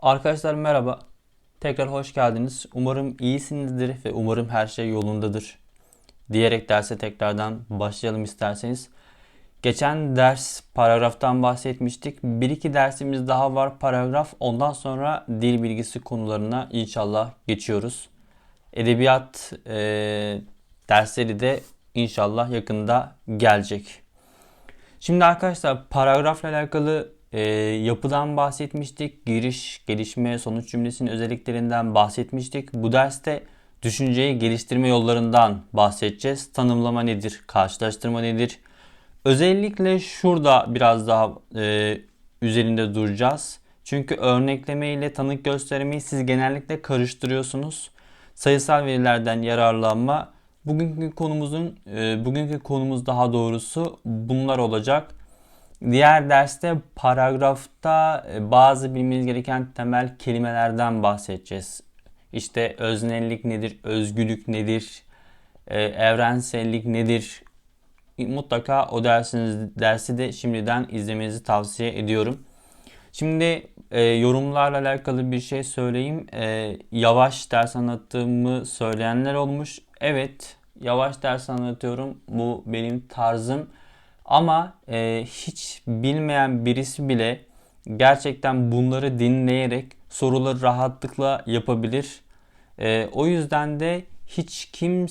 Arkadaşlar merhaba. Tekrar hoş geldiniz. Umarım iyisinizdir ve umarım her şey yolundadır. Diyerek derse tekrardan başlayalım isterseniz. Geçen ders paragraftan bahsetmiştik. Bir iki dersimiz daha var paragraf. Ondan sonra dil bilgisi konularına inşallah geçiyoruz. Edebiyat e, dersleri de inşallah yakında gelecek. Şimdi arkadaşlar paragrafla alakalı e, yapıdan bahsetmiştik. Giriş, gelişme, sonuç cümlesinin özelliklerinden bahsetmiştik. Bu derste düşünceyi geliştirme yollarından bahsedeceğiz. Tanımlama nedir? Karşılaştırma nedir? Özellikle şurada biraz daha e, üzerinde duracağız. Çünkü örnekleme ile tanık göstermeyi siz genellikle karıştırıyorsunuz. Sayısal verilerden yararlanma bugünkü konumuzun e, bugünkü konumuz daha doğrusu bunlar olacak. Diğer derste paragrafta e, bazı bilmeniz gereken temel kelimelerden bahsedeceğiz. İşte öznellik nedir, özgürlük nedir, e, evrensellik nedir? Mutlaka o dersiniz, dersi de şimdiden izlemenizi tavsiye ediyorum. Şimdi e, yorumlarla alakalı bir şey söyleyeyim. E, yavaş ders anlattığımı söyleyenler olmuş. Evet, yavaş ders anlatıyorum. Bu benim tarzım. Ama e, hiç bilmeyen birisi bile gerçekten bunları dinleyerek soruları rahatlıkla yapabilir. E, o yüzden de hiç kim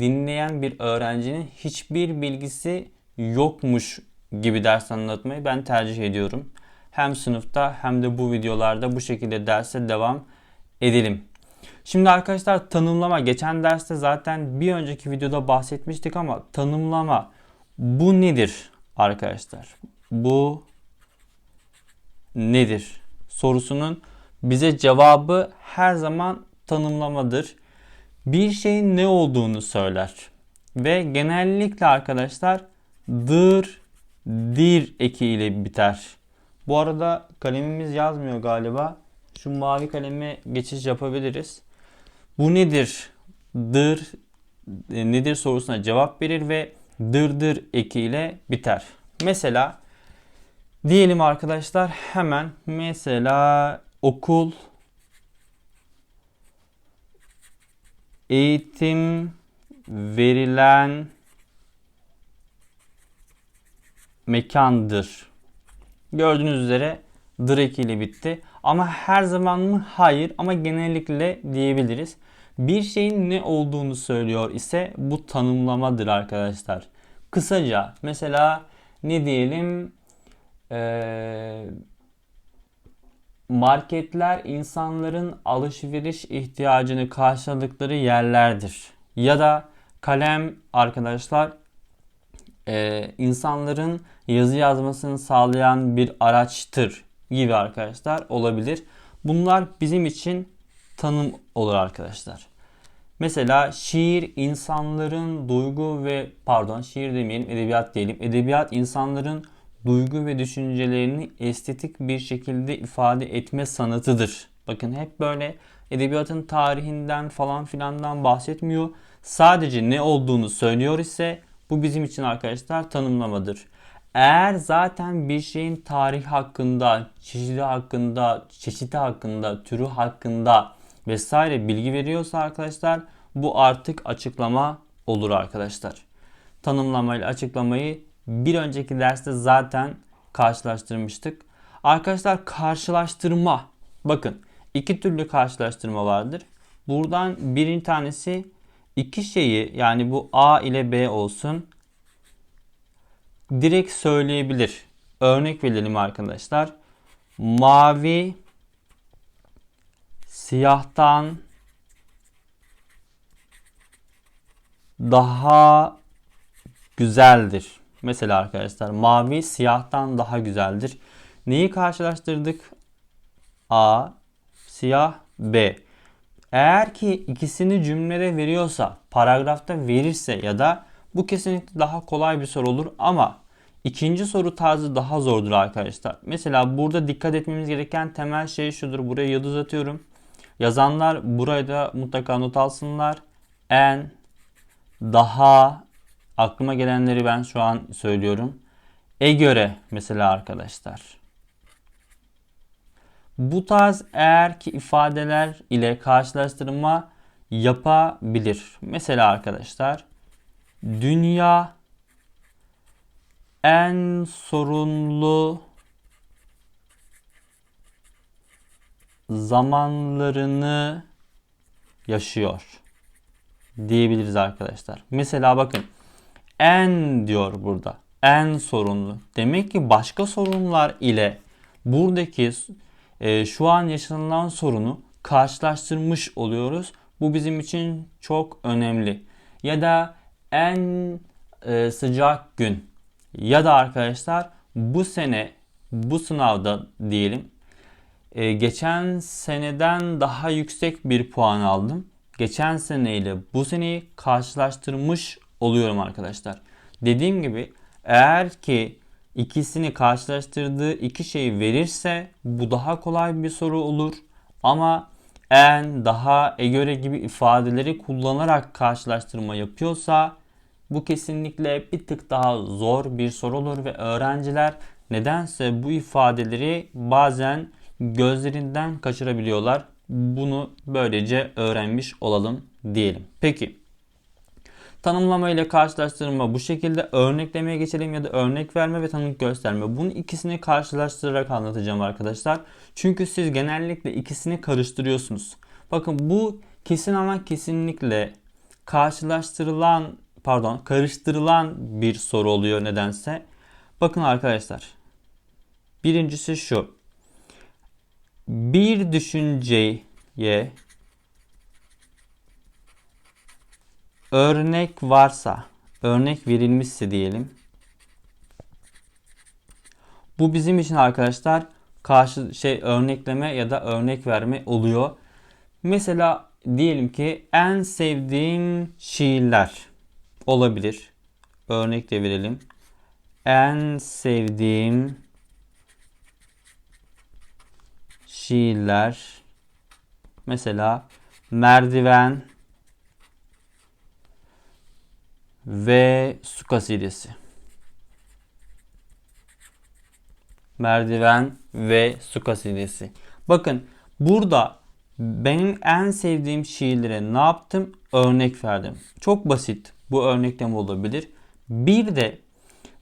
dinleyen bir öğrencinin hiçbir bilgisi yokmuş gibi ders anlatmayı ben tercih ediyorum. Hem sınıfta hem de bu videolarda bu şekilde derse devam edelim. Şimdi arkadaşlar tanımlama geçen derste zaten bir önceki videoda bahsetmiştik ama tanımlama bu nedir arkadaşlar? Bu nedir? Sorusunun bize cevabı her zaman tanımlamadır. Bir şeyin ne olduğunu söyler. Ve genellikle arkadaşlar dır, dir eki ile biter. Bu arada kalemimiz yazmıyor galiba. Şu mavi kaleme geçiş yapabiliriz. Bu nedir? Dır e, nedir sorusuna cevap verir ve dırdır ekiyle biter. Mesela diyelim arkadaşlar hemen mesela okul eğitim verilen mekandır. Gördüğünüz üzere dır ekiyle bitti. Ama her zaman mı? Hayır ama genellikle diyebiliriz. Bir şeyin ne olduğunu söylüyor ise bu tanımlamadır arkadaşlar. Kısaca mesela ne diyelim ee, marketler insanların alışveriş ihtiyacını karşıladıkları yerlerdir. Ya da kalem arkadaşlar e, insanların yazı yazmasını sağlayan bir araçtır gibi arkadaşlar olabilir. Bunlar bizim için tanım olur arkadaşlar. Mesela şiir insanların duygu ve pardon şiir demeyelim edebiyat diyelim. Edebiyat insanların duygu ve düşüncelerini estetik bir şekilde ifade etme sanatıdır. Bakın hep böyle edebiyatın tarihinden falan filandan bahsetmiyor. Sadece ne olduğunu söylüyor ise bu bizim için arkadaşlar tanımlamadır. Eğer zaten bir şeyin tarih hakkında, çeşidi hakkında, çeşidi hakkında, türü hakkında vesaire bilgi veriyorsa arkadaşlar bu artık açıklama olur arkadaşlar. Tanımlamayla açıklamayı bir önceki derste zaten karşılaştırmıştık. Arkadaşlar karşılaştırma. Bakın iki türlü karşılaştırma vardır. Buradan birinci tanesi iki şeyi yani bu A ile B olsun direkt söyleyebilir. Örnek verelim arkadaşlar. Mavi siyahtan daha güzeldir. Mesela arkadaşlar mavi siyahtan daha güzeldir. Neyi karşılaştırdık? A, siyah, B. Eğer ki ikisini cümlede veriyorsa, paragrafta verirse ya da bu kesinlikle daha kolay bir soru olur ama ikinci soru tarzı daha zordur arkadaşlar. Mesela burada dikkat etmemiz gereken temel şey şudur. Buraya yıldız atıyorum. Yazanlar buraya da mutlaka not alsınlar. En, daha, aklıma gelenleri ben şu an söylüyorum. E göre mesela arkadaşlar. Bu tarz eğer ki ifadeler ile karşılaştırma yapabilir. Mesela arkadaşlar dünya en sorunlu zamanlarını yaşıyor diyebiliriz arkadaşlar. Mesela bakın en diyor burada. En sorunlu. Demek ki başka sorunlar ile buradaki e, şu an yaşanılan sorunu karşılaştırmış oluyoruz. Bu bizim için çok önemli. Ya da en e, sıcak gün ya da arkadaşlar bu sene bu sınavda diyelim e, geçen seneden daha yüksek bir puan aldım. Geçen sene ile bu seneyi karşılaştırmış oluyorum arkadaşlar. Dediğim gibi eğer ki ikisini karşılaştırdığı iki şeyi verirse bu daha kolay bir soru olur. Ama en, daha, e göre gibi ifadeleri kullanarak karşılaştırma yapıyorsa bu kesinlikle bir tık daha zor bir soru olur ve öğrenciler nedense bu ifadeleri bazen gözlerinden kaçırabiliyorlar. Bunu böylece öğrenmiş olalım diyelim. Peki Tanımlama ile karşılaştırma bu şekilde örneklemeye geçelim ya da örnek verme ve tanık gösterme. Bunu ikisini karşılaştırarak anlatacağım arkadaşlar. Çünkü siz genellikle ikisini karıştırıyorsunuz. Bakın bu kesin ama kesinlikle karşılaştırılan pardon karıştırılan bir soru oluyor nedense. Bakın arkadaşlar. Birincisi şu. Bir düşünceye örnek varsa, örnek verilmişse diyelim. Bu bizim için arkadaşlar karşı şey örnekleme ya da örnek verme oluyor. Mesela diyelim ki en sevdiğim şiirler olabilir. Örnek de verelim. En sevdiğim şiirler mesela merdiven ve su kasidesi. Merdiven ve su kasidesi. Bakın burada benim en sevdiğim şiirlere ne yaptım? Örnek verdim. Çok basit bu örneklem olabilir. Bir de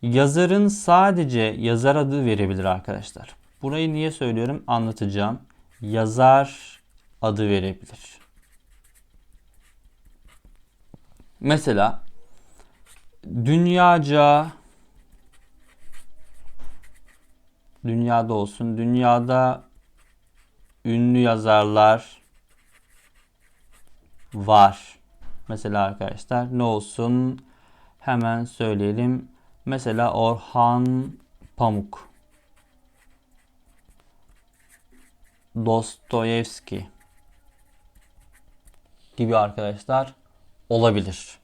yazarın sadece yazar adı verebilir arkadaşlar. Burayı niye söylüyorum anlatacağım. Yazar adı verebilir. Mesela dünyaca dünyada olsun. Dünyada ünlü yazarlar var. Mesela arkadaşlar ne olsun? Hemen söyleyelim. Mesela Orhan Pamuk. Dostoyevski gibi arkadaşlar olabilir.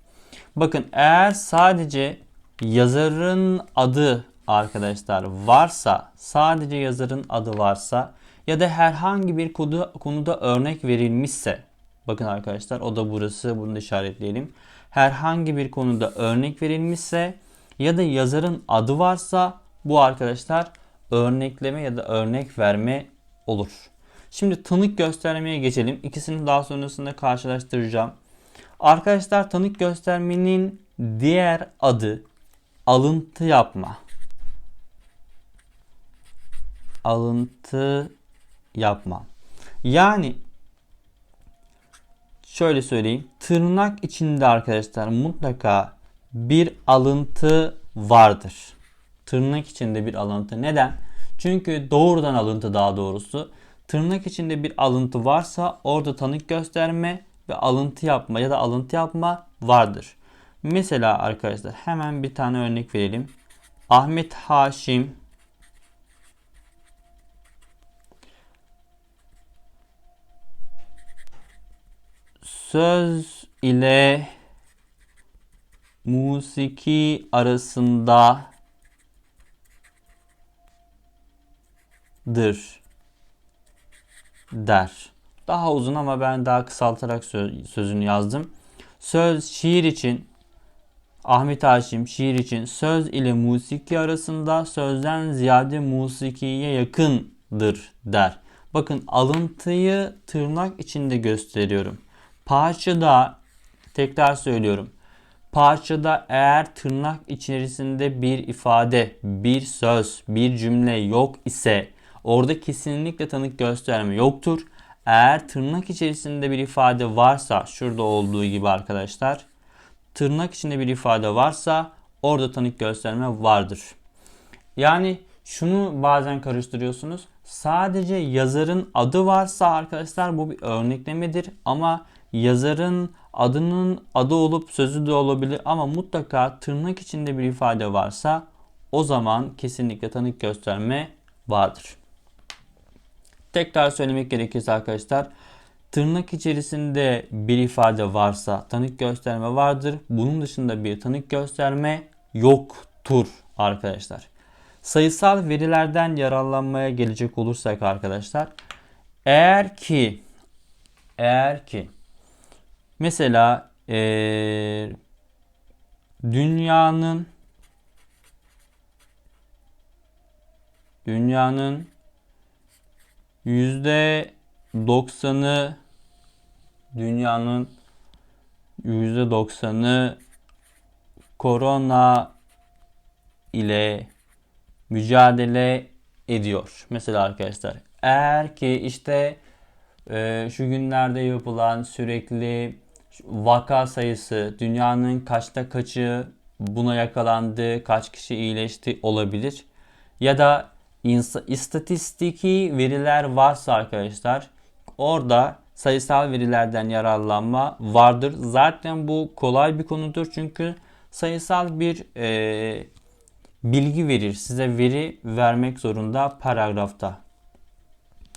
Bakın eğer sadece yazarın adı arkadaşlar varsa, sadece yazarın adı varsa ya da herhangi bir konuda, konuda örnek verilmişse bakın arkadaşlar o da burası bunu da işaretleyelim. Herhangi bir konuda örnek verilmişse ya da yazarın adı varsa bu arkadaşlar örnekleme ya da örnek verme olur. Şimdi tanık göstermeye geçelim. İkisini daha sonrasında karşılaştıracağım. Arkadaşlar tanık göstermenin diğer adı alıntı yapma. Alıntı yapma. Yani şöyle söyleyeyim. Tırnak içinde arkadaşlar mutlaka bir alıntı vardır. Tırnak içinde bir alıntı. Neden? Çünkü doğrudan alıntı daha doğrusu. Tırnak içinde bir alıntı varsa orada tanık gösterme ve alıntı yapma ya da alıntı yapma vardır. Mesela arkadaşlar hemen bir tane örnek verelim. Ahmet Haşim söz ile musiki arasında dır der. Daha uzun ama ben daha kısaltarak sözünü yazdım. Söz şiir için Ahmet Haşim şiir için söz ile musiki arasında sözden ziyade musikiye yakındır der. Bakın alıntıyı tırnak içinde gösteriyorum. Parçada tekrar söylüyorum. Parçada eğer tırnak içerisinde bir ifade, bir söz, bir cümle yok ise orada kesinlikle tanık gösterme yoktur. Eğer tırnak içerisinde bir ifade varsa şurada olduğu gibi arkadaşlar tırnak içinde bir ifade varsa orada tanık gösterme vardır. Yani şunu bazen karıştırıyorsunuz. Sadece yazarın adı varsa arkadaşlar bu bir örneklemedir ama yazarın adının adı olup sözü de olabilir ama mutlaka tırnak içinde bir ifade varsa o zaman kesinlikle tanık gösterme vardır. Tekrar söylemek gerekirse arkadaşlar tırnak içerisinde bir ifade varsa tanık gösterme vardır. Bunun dışında bir tanık gösterme yoktur arkadaşlar. Sayısal verilerden yararlanmaya gelecek olursak arkadaşlar eğer ki eğer ki mesela ee, dünyanın dünyanın yüzde doksanı dünyanın yüzde doksanı korona ile mücadele ediyor. Mesela arkadaşlar eğer ki işte e, şu günlerde yapılan sürekli vaka sayısı dünyanın kaçta kaçı buna yakalandı, kaç kişi iyileşti olabilir. Ya da istatistiki veriler varsa arkadaşlar orada sayısal verilerden yararlanma vardır. Zaten bu kolay bir konudur çünkü sayısal bir e, bilgi verir. Size veri vermek zorunda paragrafta.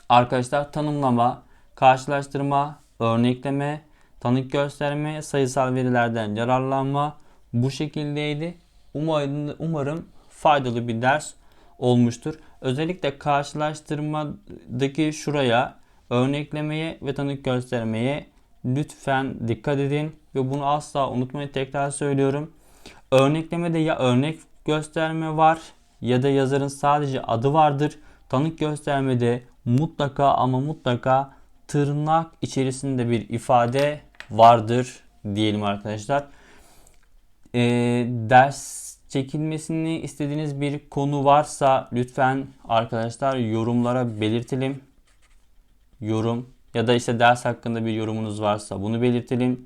Arkadaşlar tanımlama, karşılaştırma, örnekleme, tanık gösterme, sayısal verilerden yararlanma bu şekildeydi. Umarım, umarım faydalı bir ders olmuştur. Özellikle karşılaştırmadaki şuraya örneklemeye ve tanık göstermeye lütfen dikkat edin ve bunu asla unutmayın. Tekrar söylüyorum. Örneklemede ya örnek gösterme var ya da yazarın sadece adı vardır. Tanık göstermede mutlaka ama mutlaka tırnak içerisinde bir ifade vardır diyelim arkadaşlar. Ee, ders çekilmesini istediğiniz bir konu varsa lütfen arkadaşlar yorumlara belirtelim. Yorum ya da işte ders hakkında bir yorumunuz varsa bunu belirtelim.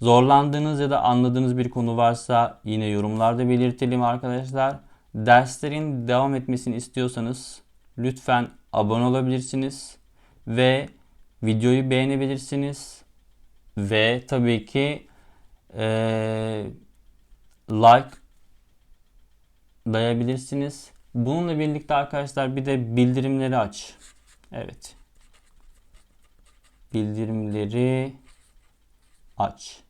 Zorlandığınız ya da anladığınız bir konu varsa yine yorumlarda belirtelim arkadaşlar. Derslerin devam etmesini istiyorsanız lütfen abone olabilirsiniz ve videoyu beğenebilirsiniz ve tabii ki e, like dayabilirsiniz. Bununla birlikte arkadaşlar bir de bildirimleri aç. Evet. Bildirimleri aç.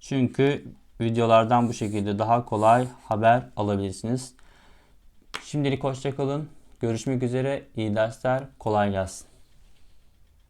Çünkü videolardan bu şekilde daha kolay haber alabilirsiniz. Şimdilik hoşçakalın. Görüşmek üzere. İyi dersler. Kolay gelsin.